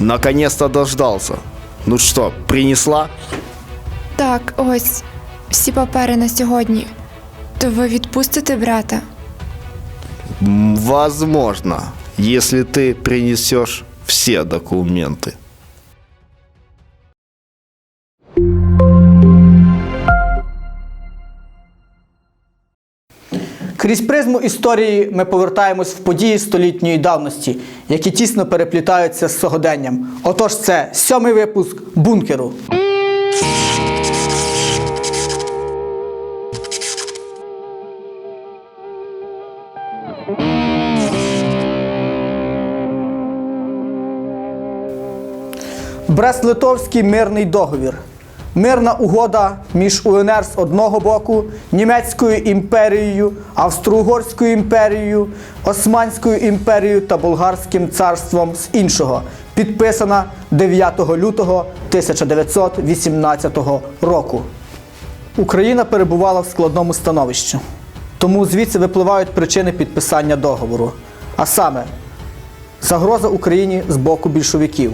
Наконец-то дождался. Ну что, принесла? Так, ось всі папери на сьогодні. То ви відпустите брата? Возможно, если ты принесешь все документы. Крізь призму історії ми повертаємось в події столітньої давності, які тісно переплітаються з сьогоденням. Отож, це сьомий випуск бункеру. Брест-Литовський мирний договір. Мирна угода між УНР з одного боку, Німецькою імперією, Австро-Угорською імперією, Османською імперією та Болгарським царством з іншого, підписана 9 лютого 1918 року. Україна перебувала в складному становищі. Тому звідси випливають причини підписання договору. А саме, загроза Україні з боку більшовиків.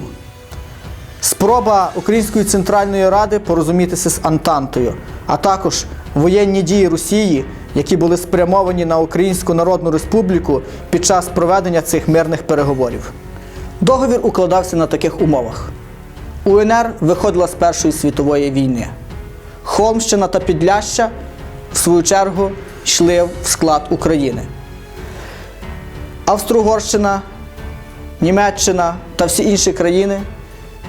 Спроба Української центральної ради порозумітися з Антантою, а також воєнні дії Росії, які були спрямовані на Українську Народну Республіку під час проведення цих мирних переговорів. Договір укладався на таких умовах: УНР виходила з Першої світової війни. Холмщина та Підляща, в свою чергу, йшли в склад України. Австро-Угорщина, Німеччина та всі інші країни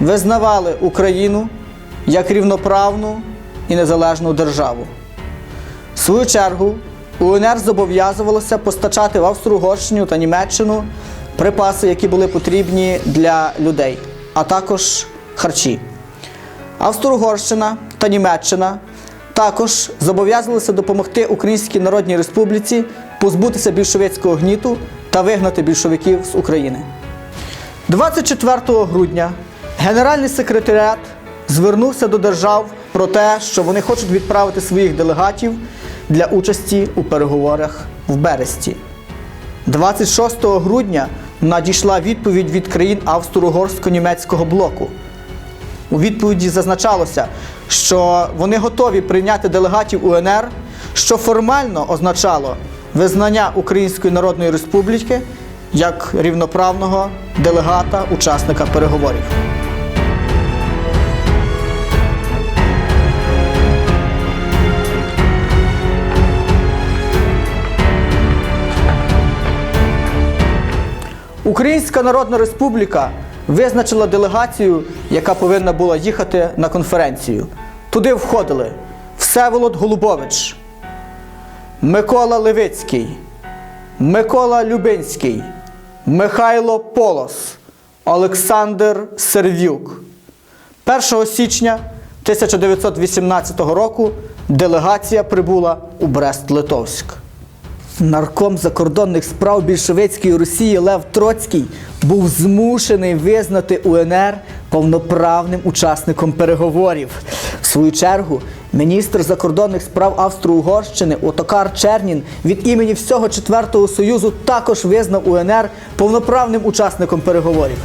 визнавали Україну як рівноправну і незалежну державу. В свою чергу, УНР зобов'язувалося постачати в Австро-Угорщину та Німеччину припаси, які були потрібні для людей, а також харчі. Австро-Угорщина та Німеччина також зобов'язувалися допомогти Українській Народній Республіці позбутися більшовицького гніту та вигнати більшовиків з України. 24 грудня Генеральний секретаріат звернувся до держав про те, що вони хочуть відправити своїх делегатів для участі у переговорах в Бересті. 26 грудня надійшла відповідь від країн Австро-Угорсько-німецького блоку. У відповіді зазначалося, що вони готові прийняти делегатів УНР, що формально означало визнання Української Народної Республіки як рівноправного делегата учасника переговорів. Українська Народна Республіка визначила делегацію, яка повинна була їхати на конференцію. Туди входили Всеволод Голубович, Микола Левицький, Микола Любинський, Михайло Полос, Олександр Серв'юк. 1 січня 1918 року делегація прибула у Брест-Литовськ. Нарком закордонних справ більшовицької Росії Лев Троцький був змушений визнати УНР повноправним учасником переговорів. В свою чергу, міністр закордонних справ Австро-Угорщини Отокар Чернін від імені всього Четвертого Союзу також визнав УНР повноправним учасником переговорів.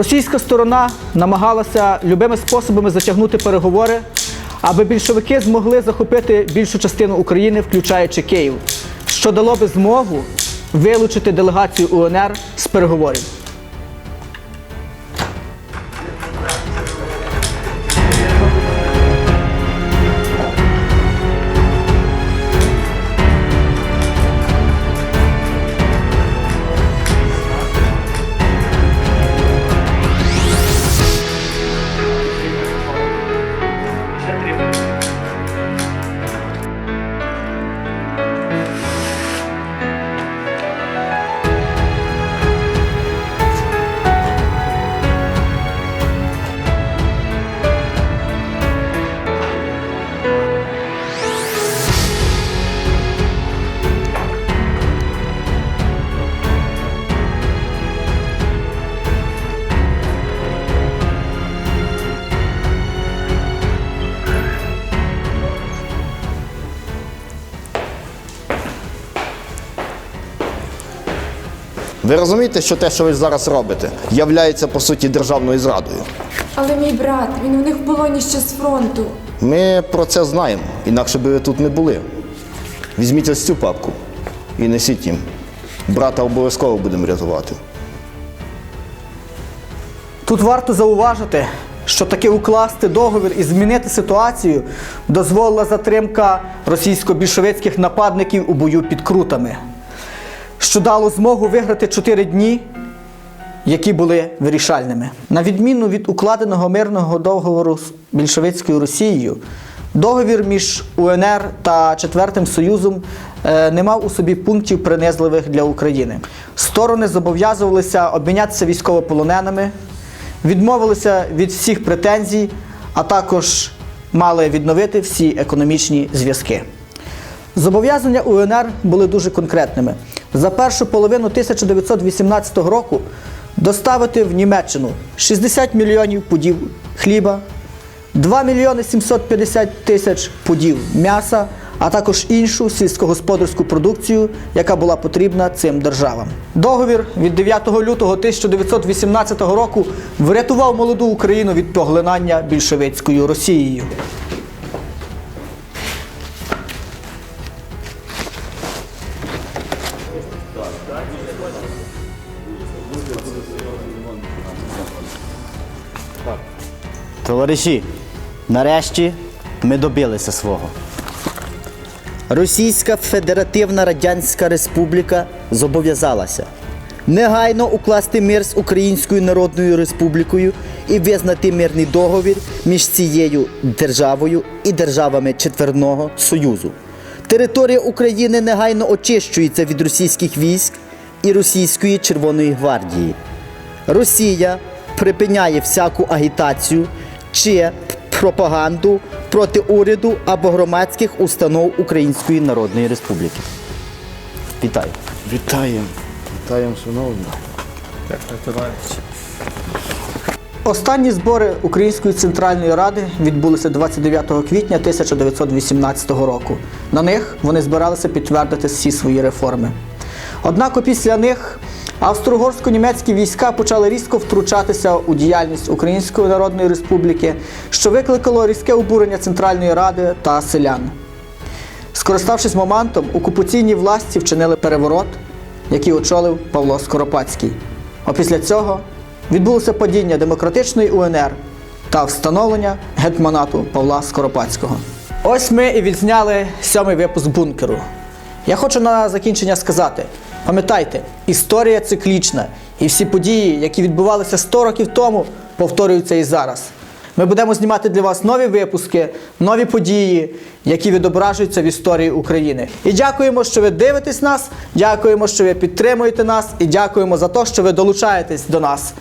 Російська сторона намагалася любими способами затягнути переговори, аби більшовики змогли захопити більшу частину України, включаючи Київ, що дало би змогу вилучити делегацію УНР з переговорів. Ви розумієте, що те, що ви зараз робите, являється по суті державною зрадою. Але мій брат, він у них в полоні ще з фронту. Ми про це знаємо, інакше би ви тут не були. Візьміть ось цю папку і несіть їм. Брата обов'язково будемо рятувати. Тут варто зауважити, що таки укласти договір і змінити ситуацію дозволила затримка російсько-більшовицьких нападників у бою під крутами, що дало змогу виграти 4 дні, які були вирішальними. На відміну від укладеного мирного договору з більшовицькою Росією, договір між УНР та Четвертим Союзом е, не мав у собі пунктів принизливих для України. Сторони зобов'язувалися обмінятися військовополоненими, відмовилися від всіх претензій, а також мали відновити всі економічні зв'язки. Зобов'язання УНР були дуже конкретними. За першу половину 1918 року доставити в Німеччину 60 мільйонів пудів хліба, 2 мільйони 750 тисяч пудів м'яса, а також іншу сільськогосподарську продукцію, яка була потрібна цим державам. Договір від 9 лютого 1918 року врятував молоду Україну від поглинання більшовицькою Росією. Товариші, нарешті ми добилися свого. Російська Федеративна Радянська Республіка зобов'язалася негайно укласти мир з Українською Народною Республікою і визнати мирний договір між цією державою і державами Четверного Союзу. Територія України негайно очищується від російських військ і російської Червоної гвардії. Росія припиняє всяку агітацію чи пропаганду проти уряду або громадських установ Української Народної Республіки. Вітаю. Вітаємо. Вітаємо, шановні. Останні збори Української центральної ради відбулися 29 квітня 1918 року. На них вони збиралися підтвердити всі свої реформи. Однак після них австро-угорсько-німецькі війська почали різко втручатися у діяльність Української Народної Республіки, що викликало різке обурення Центральної Ради та селян. Скориставшись моментом, окупаційні власті вчинили переворот, який очолив Павло Скоропадський. А після цього відбулося падіння демократичної УНР та встановлення гетьманату Павла Скоропадського. Ось ми і відзняли сьомий випуск бункеру. Я хочу на закінчення сказати: пам'ятайте, історія циклічна, і всі події, які відбувалися 100 років тому, повторюються і зараз. Ми будемо знімати для вас нові випуски, нові події, які відображуються в історії України. І дякуємо, що ви дивитесь нас, дякуємо, що ви підтримуєте нас, і дякуємо за те, що ви долучаєтесь до нас.